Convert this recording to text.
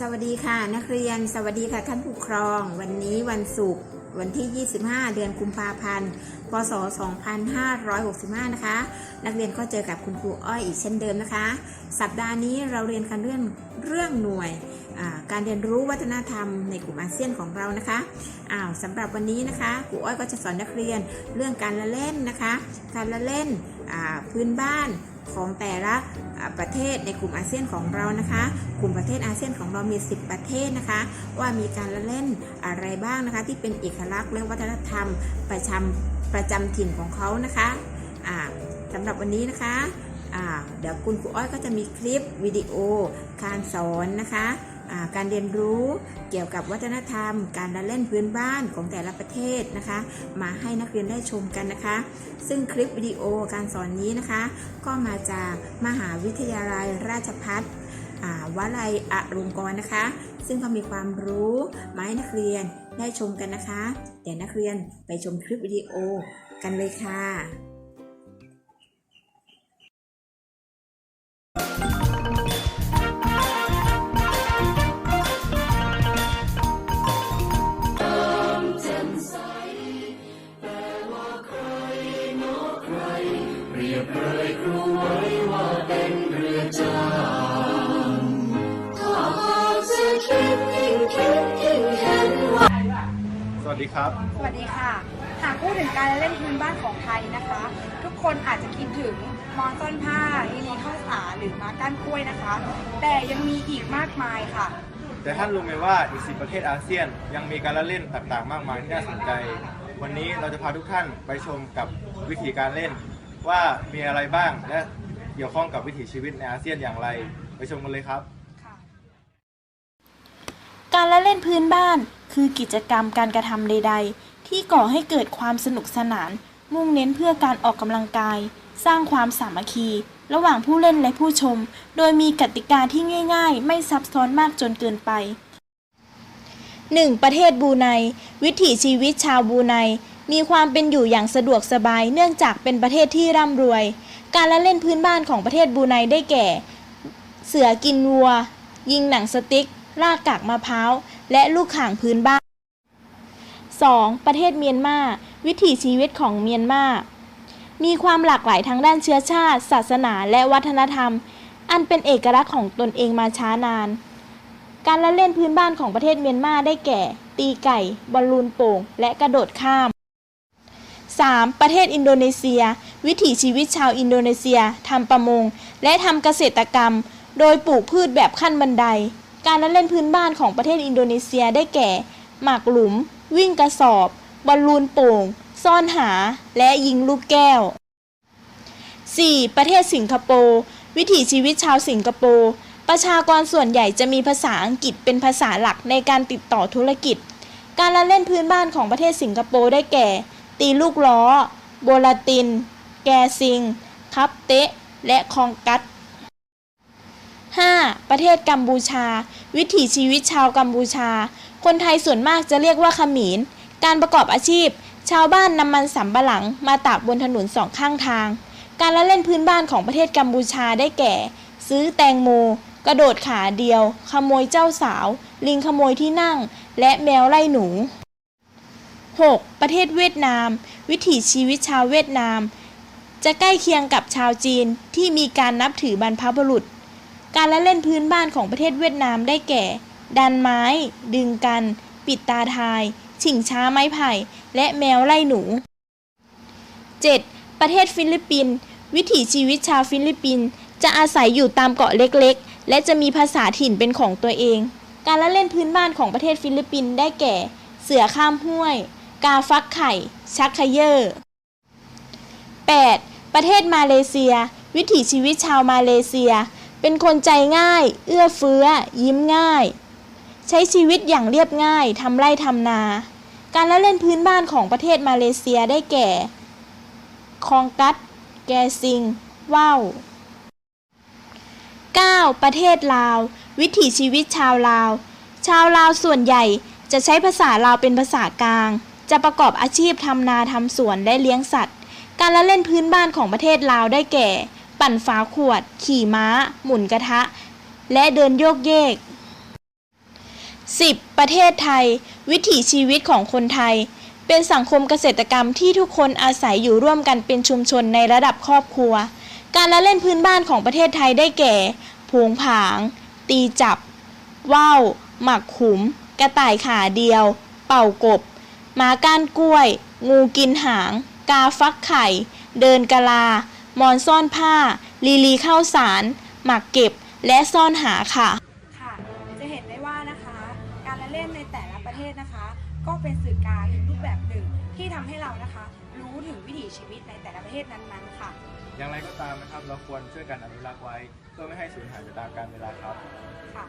สวัสดีค่ะ นักเรียนสวัสดีค่ะท่านผู้ปกครอง วันนี้วันศุกร์วันที่ 25 เดือนกุมภาพันธ์พศ 2565 นะคะ นักเรียนก็เจอกับคุณครูอ้อยอีกเช่นเดิมนะคะ สัปดาห์นี้เราเรียนกันเรื่องเรื่องหน่วยการเรียนรู้วัฒนธรรมในกลุ่มอาเซียนของเรานะคะอ้าวสำหรับวันนี้นะคะครูอ้อยก็จะสอนนักเรียนเรื่องการละเล่นนะคะ การละเล่นพื้นบ้าน ของแต่ละประเทศในกลุ่มอาเซียนของเรานะคะ กลุ่มประเทศอาเซียนของเรามี 10 ประเทศนะคะ ว่ามีการละเล่นอะไรบ้างนะคะ ที่เป็นเอกลักษณ์และวัฒนธรรมประจำประจำถิ่นของเขานะคะสำหรับวันนี้นะคะเดี๋ยวคุณครูอ้อยก็จะมีคลิปวิดีโอการสอนนะคะ การเรียนรู้เกี่ยวกับวัฒนธรรม การละเล่นพื้นบ้านของแต่ละประเทศนะคะ มาให้นักเรียนได้ชมกันนะคะ ซึ่งคลิปวิดีโอการสอนนี้นะคะ ก็มาจากมหาวิทยาลัยราชภัฏอ่าวลัยอรุณกรนะคะ ซึ่งเขามีความรู้มาให้นักเรียนได้ชมกันนะคะ เดี๋ยวนักเรียนไปชมคลิปวิดีโอกันเลยค่ะ สวัสดีครับ สวัสดีค่ะ หากพูดถึงการเล่นพื้นบ้านของไทยนะคะ ทุกคนอาจจะคิดถึงมอนต้นผ้าลีลีข้าวสารหรือม้าก้านกล้วยนะคะ แต่ยังมีอีกมากมายค่ะ แต่ท่านรู้ไหมว่าอีกสิประเทศอาเซียน ยังมีการละเล่นต่างๆ มากมายที่น่าสนใจ วันนี้เราจะพาทุกท่านไปชมกับวิธีการเล่น ว่ามีอะไรบ้างและเกี่ยวข้องกับวิถีชีวิตในอาเซียนอย่างไรไปชมกันเลยครับ การละเล่นพื้นบ้านคือกิจกรรมการกระทำใด ๆ ที่ก่อให้เกิดความสนุกสนาน มุ่งเน้นเพื่อการออกกำลังกาย สร้างความสามัคคี ระหว่างผู้เล่นและผู้ชม โดยมีกติกาที่ง่าย ๆ ไม่ซับซ้อนมากจนเกินไป 1. ประเทศบรูไน วิถีชีวิตชาวบรูไน มีความเป็นอยู่อย่างสะดวกสบายเนื่องจากเป็นประเทศที่ร่ำรวย การละเล่นพื้นบ้านของประเทศบูไนได้แก่ เสือกินวัว ยิงหนังสติ๊ก ลากกากมะพร้าว และลูกข่างพื้นบ้าน 2. ประเทศเมียนมา วิถีชีวิตของเมียนมา มีความหลากหลายทางด้านเชื้อชาติ ศาสนาและวัฒนธรรม อันเป็นเอกลักษณ์ของตนเองมาช้านาน การละเล่นพื้นบ้านของประเทศเมียนมาได้แก่ ตีไก่ บอลลูนโป่ง และกระโดดข้าม 3. ประเทศอินโดนีเซีย วิถีชีวิตชาวอินโดนีเซียทำประมง และทำเกษตรกรรม โดยปลูกพืชแบบขั้นบันได การละเล่นพื้นบ้านของประเทศอินโดนีเซียได้แก่ หมากหลุม วิ่งกระสอบ บอลลูนโป่ง ซ่อนหา และยิงลูกแก้ว 4. ประเทศสิงคโปร์ วิถีชีวิตชาวสิงคโปร์ ประชากรส่วนใหญ่จะมีภาษาอังกฤษเป็นภาษาหลักในการติดต่อธุรกิจ การละเล่นพื้นบ้านของประเทศสิงคโปร์ได้แก่ ตีลูกล้อ โบลาติน แกซิง คับเตะ และคองกัต 5. ประเทศกัมพูชา วิถีชีวิตชาวกัมพูชา คนไทยส่วนมากจะเรียกว่าขมีนการประกอบอาชีพ ชาวบ้านนำมันสำปะหลังมาตากบนถนนสองข้างทาง การละเล่นพื้นบ้านของประเทศกัมพูชาได้แก่ ซื้อแตงโม กระโดดขาเดียว ขโมยเจ้าสาว ลิงขโมยที่นั่ง และแมวไล่หนู 6. ประเทศเวียดนาม วิถีชีวิตชาวเวียดนาม จะใกล้เคียงกับชาวจีนที่มีการนับถือบรรพบุรุษ การละเล่นพื้นบ้านของประเทศเวียดนามได้แก่ ดันไม้ ดึงกัน ปิดตาทาย ฉิงช้าไม้ไผ่ และแมวไล่หนู 7. ประเทศฟิลิปปินส์วิถีชีวิตชาวฟิลิปปินส์จะอาศัยอยู่ตามเกาะเล็กๆ และจะมีภาษาถิ่นเป็นของตัวเอง การละเล่นพื้นบ้านของประเทศฟิลิปปินส์ได้แก่ เสือข้ามห้วย กาฟักไข่ ชักเขยอร์ 8. ประเทศมาเลเซีย วิถีชีวิตชาวมาเลเซีย เป็นคนใจง่าย เอื้อเฟื้อ ยิ้มง่าย ใช้ชีวิตอย่างเรียบง่ายทำไร่ทำนา การละเล่นพื้นบ้านของประเทศมาเลเซียได้แก่ คองกัตแกซิง ว่าว 9. ประเทศลาว วิถีชีวิตชาวลาว ชาวลาวส่วนใหญ่จะใช้ภาษาลาวเป็นภาษากลาง จะประกอบอาชีพทำนาทำสวนและเลี้ยงสัตว์ การละเล่นพื้นบ้านของประเทศลาวได้แก่ ปั่นฝาขวด ขี่ม้า หมุนกระทะ และเดินโยกเยก 10. ประเทศไทย วิถีชีวิตของคนไทย เป็นสังคมเกษตรกรรมที่ทุกคนอาศัยอยู่ร่วมกันเป็นชุมชนในระดับครอบครัว การละเล่นพื้นบ้านของประเทศไทยได้แก่ผงผาง ตีจับ ว่าว หมักขุม กระต่ายขาเดียว เป่ากบ หมาก้านกล้วย งูกินหาง กาฟักไข่ เดินกะลามอนซ่อนผ้า ลีลีข้าวสาร หมักเก็บและซ่อนหาค่ะ ค่ะ จะเห็นได้ว่านะคะ การละเล่นในแต่ละประเทศนะคะ ก็เป็นสื่อกลางอีกรูปแบบหนึ่งที่ทำให้เรานะคะ รู้ถึงวิถีชีวิตในแต่ละประเทศนั้นๆค่ะ อย่างไรก็ตามนะครับเราควรช่วยกันอนุรักษ์ไว้ เพื่อไม่ให้สูญหายไปตามกาลเวลาครับค่ะ